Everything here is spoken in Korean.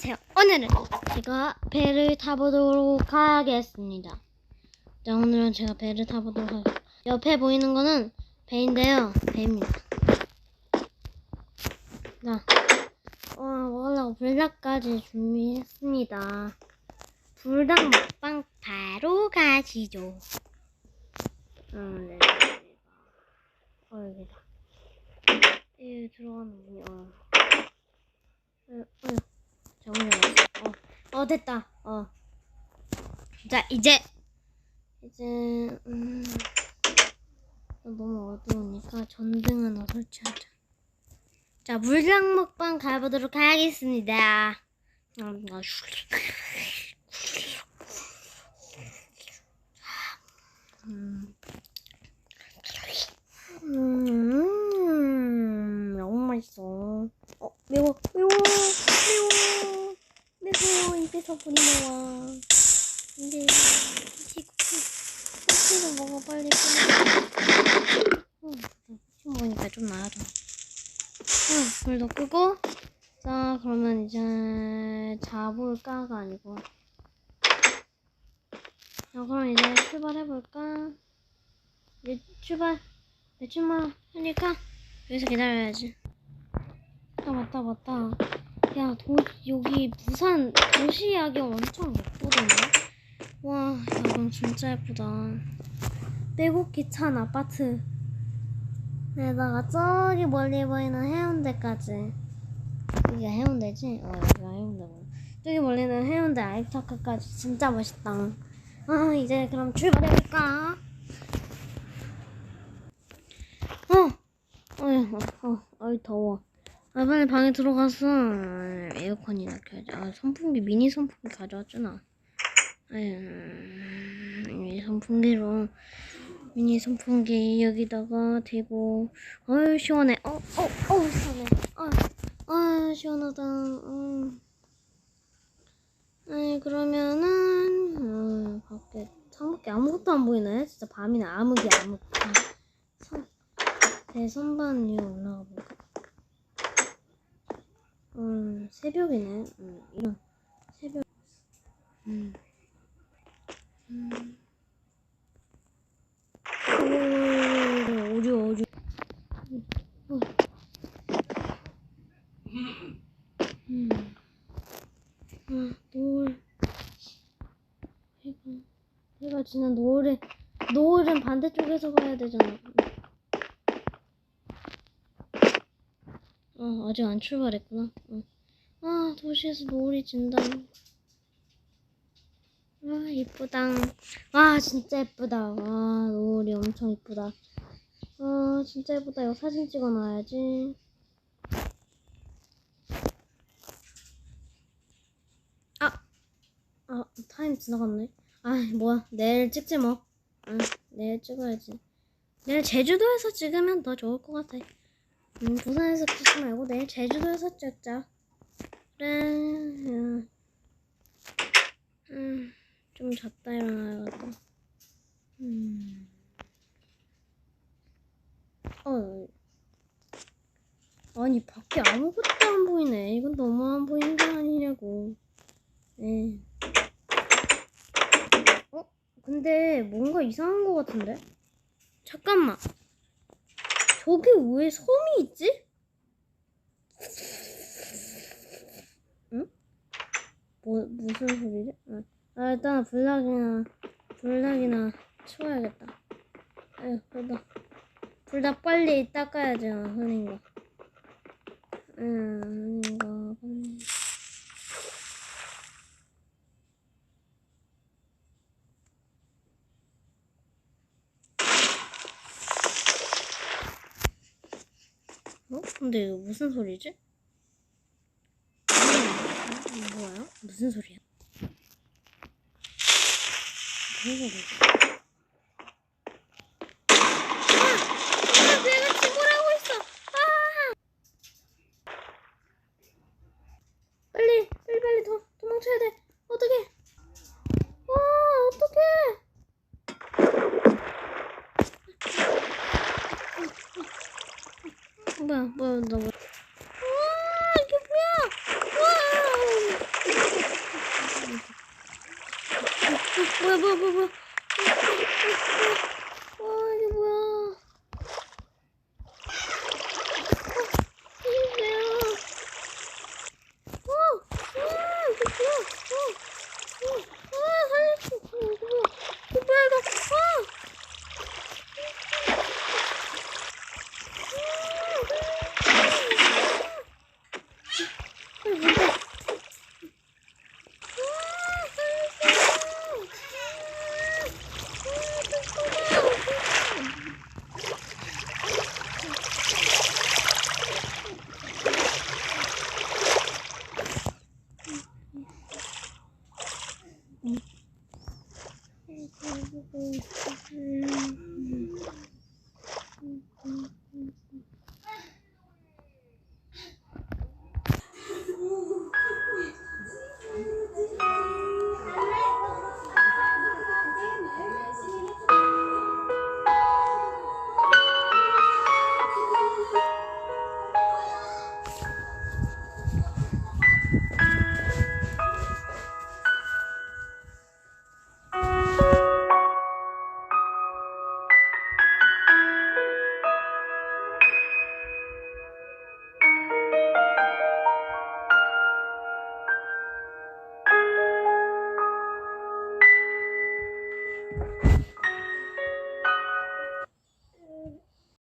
안녕하세요. 오늘은 제가 배를 타보도록 하겠습니다. 자, 오늘은 제가 배를 타보도록 하겠습니다. 옆에 보이는 거는 배인데요. 배입니다. 자, 어, 먹으려고 불닭까지 준비했습니다. 불닭 먹방 바로 가시죠. 음, 네. 어, 여기다. 여기 들어가는군요. 어. 어, 어. 어. 됐다. 어. 자, 이제, 이제, 음, 너무 어두우니까 전등 하나 설치하자. 자, 물량 먹방 가보도록 하겠습니다. 음. 음, 너무 맛있어. 어, 매워, 매워, 매워, 불이 나와. 근데, 혹시 쿠키, 쿠키를 먹어, 빨리. 빨리. 어, 쿠키 먹으니까 좀 나아져. 응, 불도 끄고. 자, 그러면 이제, 자볼까가 아니고. 자, 그럼 이제 출발해볼까? 이제 출발, 내 출발 하니까, 여기서 기다려야지. 맞다 맞다 맞다 야 도, 여기 부산 도시 야경 엄청 예쁘던데 와 야경 진짜 예쁘다. 빼곡히 찬 아파트. 에다가 저기 멀리 보이는 해운대까지. 여기가 해운대지? 어 여기가 해운대고 저기 멀리는 해운대 아이파크까지 진짜 멋있다. 아 이제 그럼 출발해볼까? 어 어휴 어, 어, 어이 더워 아 빨리 방에 들어가서. 에어컨이나 켜야지. 아 선풍기 미니 선풍기 가져왔잖아. 아유 미니 선풍기로 미니 선풍기 여기다가 대고. 어유 시원해. 어어 어 어, 시원해. 아, 아 시원하다. 음. 아이 그러면은 어, 밖에 창밖에 아무것도 안 보이네 진짜 밤이네. 암흑이 암흑. 선, 대선반 위에 올라가 볼까 음, 새벽이네. 음, 이런 새벽. 음. 음. 오, 어려, 어려. 어. 음. 아, 노을. 해가, 해가 지난 노을에, 노을은 반대쪽에서 가야 되잖아. 어, 아직 안 출발했구나. 어. 아, 도시에서 노을이 진다. 아, 이쁘다. 와, 진짜 예쁘다. 와, 노을이 엄청 이쁘다. 아, 진짜 예쁘다. 이거 사진 찍어 놔야지. 아, 아, 타임 지나갔네. 아, 뭐야. 내일 찍지 뭐. 응, 내일 찍어야지. 내일 제주도에서 찍으면 더 좋을 것 같아. 음, 부산에서 찍지 말고 내일 제주도에서 찍자. 그래. 음, 음, 좀 잤다 일어나야겠다. 음. 어. 아니 밖에 아무것도 안 보이네. 이건 너무 안 보이는 게 아니냐고. 네. 어? 근데 뭔가 이상한 것 같은데? 잠깐만. 저기 왜 섬이 있지? 응? 뭐, 무슨 소리지? 아, 아 일단 불닭이나, 불닭이나 치워야겠다. 아유, 불닭. 불닭 빨리 거. 음, 흘린 거, 빨리. 어? 근데 이거 무슨 소리지? 음, 뭐야? 무슨 소리야? 무슨 소리지? 아! 아! 아! 빨리! 빨리 더 도망쳐야 돼! 어떡해! 不不不 음.